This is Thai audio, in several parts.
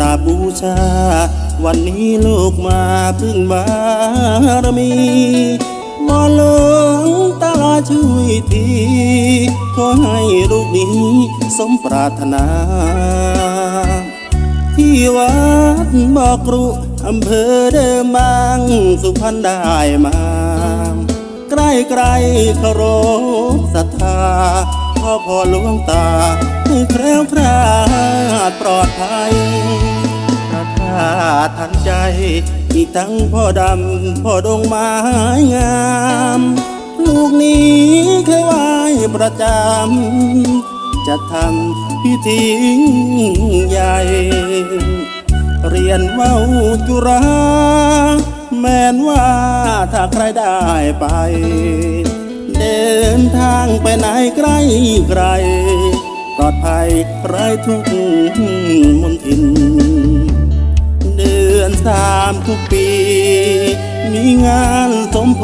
ราบูชา วันนี้ลูกมาพึ่งบารมีบอหลงตาช่วยทีขอให้ลูกนี้สมปรารถนา ที่วัดบอกรุอำเภอเดิมบางสุพรรณได้มา ใกล้ใกล้ๆเคารพศรัทธา พ่อพ่อหลวงตาให้แคล้วคลาดปลอดภัยพระธาตุทันใจ อีกทั้งพ่อดำพ่อดงไม้งาม ลูกนี้เคยไหวประจำจะทำพิธียิ่งใหญ่ เรียนว่าจุราแม้นว่าถ้าใครได้ไป ไปไหนไกลไกลปลอดภัยไร้ทุกมนทิน เดือนสามทุกปี มีงานสมโพ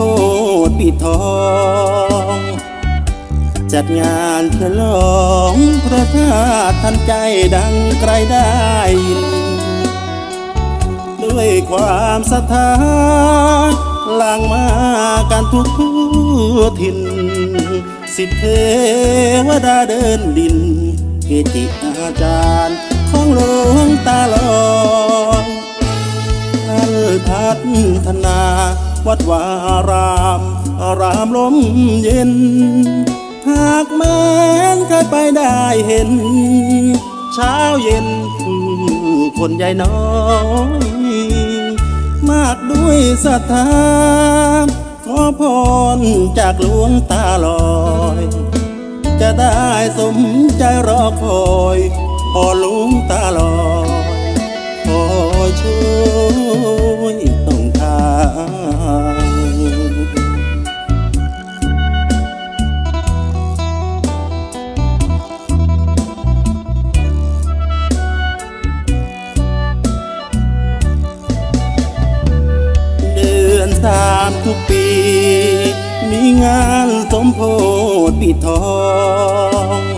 ธิปิดทองจัดงานฉลองพระธาตุทันใจดังไกลได้ยินด้วยความศรัทธาหลังมาการทุกทุกถิ่น สิทธิเทวดาเดินดินเกจิอาจารย์ของหลวงตาหลองท่านพัฒนา วัดวารามอารามลมเย็น หากแม้นเคยไปได้เห็น เช้าเย็น คนใหญ่น้อยมากด้วยศรัทธาขอพรจากหลวงตาลอย มใจรอคอยพอหลวงตาลอยคอช่วยต้องทางเดือนสามทุกปี มีงานสมโพธิปิดทอง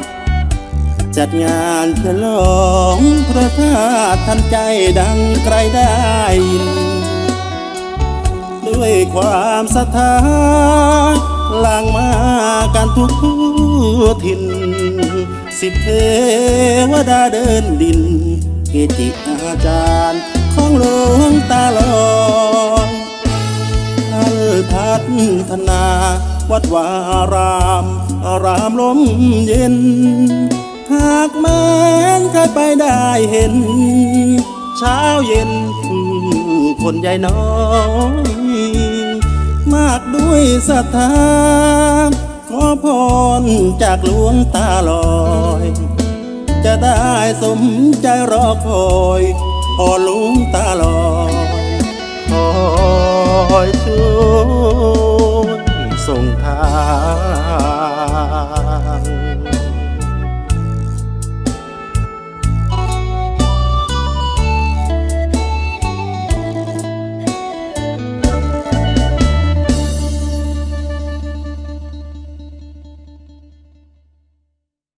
จัดงานฉลองพระธาตุทันใจดังไกลได้ยิน ด้วยความศรัทธาหลังมาการทุกทุกถิ่น สิทธิเทวดาเดินดิน เกจิอาจารย์ของหลวงตาลอยท่านพัฒนา วัดวาราม อารามลมเย็นากแม้นเคยไปได้เห็น เช้าเย็นคนใหญ่น้อยมากด้วยศรัทธาขอพรจากหลวงตาลอย จะได้สมใจรอคอยพอหลวงตาลอยคอยช่วย